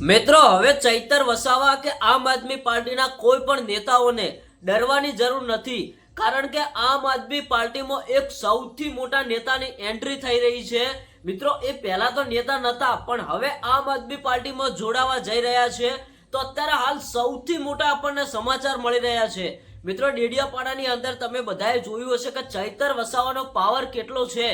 મિત્રો, હવે ચૈતર વસાવા કે આમ આદમી પાર્ટીના કોઈ પણ નેતાઓને ડરવાની જરૂર નથી, કારણ કે આમ આદમી પાર્ટીમાં એક સૌથી મોટા નેતાની એન્ટ્રી થઈ રહી છે. મિત્રો, એ પહેલા તો નેતા નતા, પણ હવે આમ આદમી પાર્ટીમાં જોડાવા જઈ રહ્યા છે. તો અત્યારે હાલ સૌથી મોટા આપણને સમાચાર મળી રહ્યા છે. મિત્રો, ડેડિયાપાડાની અંદર તમે બધાએ જોયું હશે કે ચૈતર વસાવાનો પાવર કેટલો છે.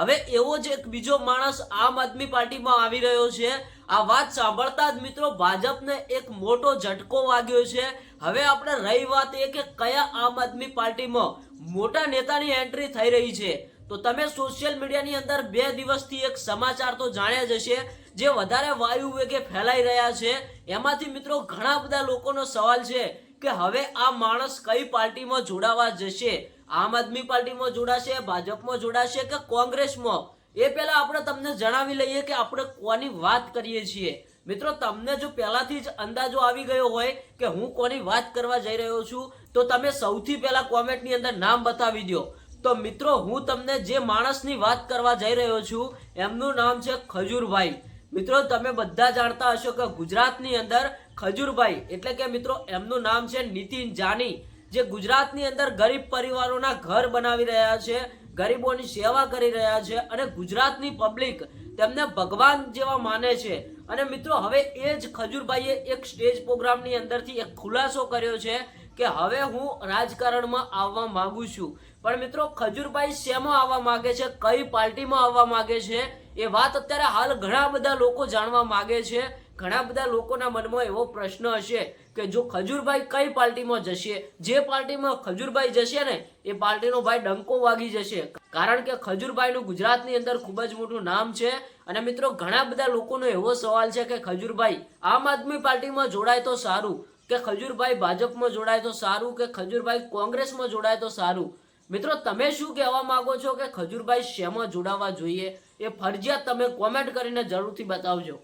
હવે એવો જ એક બીજો માણસ આમ આદમી પાર્ટીમાં આવી રહ્યો છે. આ વાત સાંભળતા જ મિત્રો ભાજપને એક મોટો ઝટકો વાગ્યો છે. હવે આપણે રહી વાત એ કે કયા આમ આદમી પાર્ટીમાં મોટા નેતાની એન્ટ્રી થઈ રહી છે. તો તમે સોશિયલ મીડિયાની અંદર બે દિવસથી એક સમાચાર તો જાણ્યા જ હશે, જે વધારે વાયુ વેગે ફેલાઈ રહ્યા છે. એમાંથી મિત્રો ઘણા બધા લોકોનો સવાલ છે કે હવે આ માણસ કઈ પાર્ટીમાં જોડાવા જશે? આમ આદમી પાર્ટીમાં જોડાશે, ભાજપમાં જોડાશે કે કોંગ્રેસમાં? એ પહેલા આપણે તમને જણાવી લઈએ કે આપણે કોની વાત કરીએ છીએ. મિત્રો, તમને જો પહેલાથી જ અંદાજો આવી ગયો હોય કે હું કોની વાત કરવા જઈ રહ્યો છું, તો તમે સૌથી પહેલા કોમેન્ટની અંદર નામ બતાવી દો. તો મિત્રો, હું તમને જે માણસની વાત કરવા જઈ રહ્યો છું, એમનું નામ છે ખજૂરભાઈ. મિત્રો, તમે બધા જાણતા હશો કે ગુજરાતની અંદર ખજૂરભાઈ, એટલે કે મિત્રો, એમનું નામ છે નીતિન જાની. જે ગુજરાતની અંદર ગરીબ પરિવારોના ઘર બનાવી રહ્યા છે, ગરીબોની સેવા કરી રહ્યા છે અને ગુજરાતની પબ્લિક તેમને ભગવાન જેવા માને છે. અને મિત્રો, હવે એ જ ખજૂરભાઈએ એક સ્ટેજ પ્રોગ્રામની અંદરથી એક ખુલાસો કર્યો છે કે હવે હું રાજકારણમાં આવવા માંગુ છું. પણ મિત્રો, ખજૂરભાઈ શેમાં આવવા માંગે છે? કઈ પાર્ટીમાં આવવા માંગે છે? એ વાત અત્યારે હાલ ઘણા બધા લોકો જાણવા માંગે છે. ઘણા બધા લોકોના મનમાં એવો પ્રશ્ન હશે કે જો ખજૂરભાઈ કઈ પાર્ટીમાં જશે? જે પાર્ટીમાં ખજૂરભાઈ જશે ને, એ પાર્ટીનો ભાઈ ડંકો વાગી જશે. કારણ કે ખજૂરભાઈનું ગુજરાતની અંદર ખૂબ જ મોટું નામ છે. અને મિત્રો, ઘણા બધા લોકોનો એવો સવાલ છે કે ખજૂરભાઈ, આમ આદમી પાર્ટીમાં જોડાય તો સારું? કે ખજૂરભાઈ ભાજપમાં જોડાય તો સારું? કે ખજૂરભાઈ કોંગ્રેસમાં જોડાય તો સારું? મિત્રો, તમે શું કહેવા માંગો છો કે ખજૂરભાઈ શેમાં જોડાવા જોઈએ? એ ફરજિયાત તમે કોમેન્ટ કરીને જરૂરથી બતાવજો.